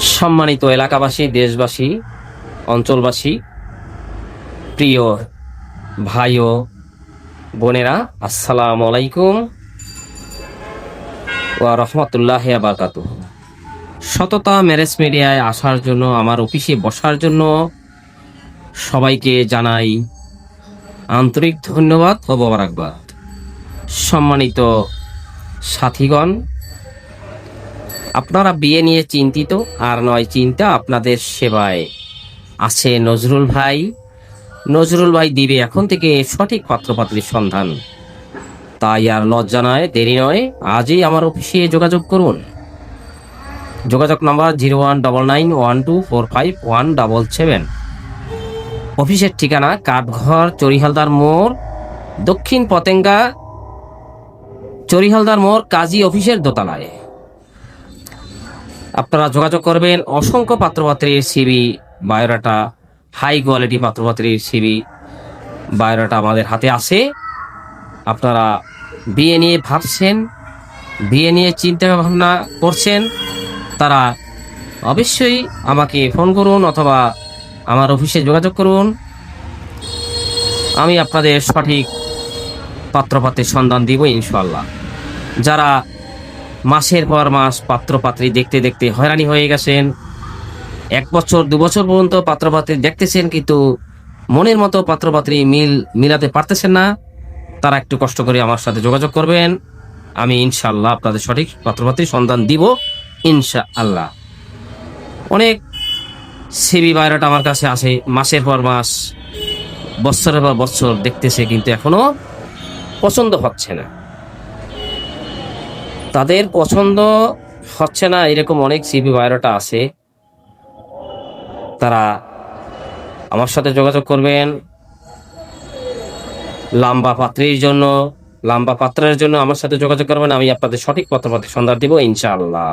সম্মানিত এলাকাবাসী, দেশবাসী, অঞ্চলবাসী, প্রিয় ভাই ও বোনেরা, আসসালাম আলাইকুম ওয়া রহমতুল্লাহ বারকাত সততা ম্যারেজ মিডিয়ায় আসার জন্য, আমার অফিসে বসার জন্য সবাইকে জানাই আন্তরিক ধন্যবাদ ও মোবারকবাদ। সম্মানিত সাথীগণ আপনারা বিয়ে নিয়ে চিন্তিত, আর নয় চিন্তা আপনাদের সেবায়। আছে নজরুল ভাই। নজরুল ভাই দিবে এখন থেকে সঠিক পাত্রপাত্রীর সন্ধান। তাই আর লজ্জা নয়, দেরি নয়, আজই আমার অফিসে যোগাযোগ করুন। যোগাযোগ number zero one double nine one two four five one double seven. অফিসের ঠিকানা কাঠঘর চরিহালদার মোড়, দক্ষিণ পতেঙ্গা চরিহালদার মোড়, কাজী অফিসের দোতলায়। আপনারা যোগাযোগ করবেন অসংখ্য পাত্রপাত্রীর সিবি বায়োডাটা, হাই কোয়ালিটি পাত্রপাত্রীর সিবি বায়োডাটা আমাদের হাতে আছে। আপনারা বিয়ে নিয়ে ভাবছেন, বিয়ে নিয়ে চিন্তা ভাবনা করছেন, তারা অবশ্যই আমাকে ফোন করুন অথবা আমার অফিসে যোগাযোগ করুন। আমি আপনাদের সঠিক পাত্রপাত্রের সন্ধান দিব ইনশাল্লাহ যারা মাসের পর মাস পাত্রপাত্রী দেখতে দেখতে হয়রানি হয়ে গেছেন। এক বছর, দু বছর পর্যন্ত পাত্রপাত্রী দেখতেছেন, কিন্তু মনের মতো পাত্রপাত্রী মিল মিলাতে পারতেছেন না। তারা একটু কষ্ট করে আমার সাথে যোগাযোগ করবেন। আমি ইনশাআল্লাহ আপনাদের সঠিক পাত্রপাত্রীর সন্ধান দিব ইনশা আল্লাহ অনেক সিবি বায়োডাটা আমার কাছে আসে মাসের পর মাস বছরের পর বছর দেখতেছে, কিন্তু এখনও পছন্দ হচ্ছে না। তাদের পছন্দ হচ্ছে না, এরকম অনেক সিভি বায়োডাটা আছে। তারা আমার সাথে যোগাযোগ করবেন। লাম্বা পাত্রের জন্য, লাম্বা পাত্রের জন্য আমার সাথে যোগাযোগ করবেন। আমি আপনাদের সঠিক পত্রপাত্রের সন্ধান দিব, ইনশাআল্লাহ।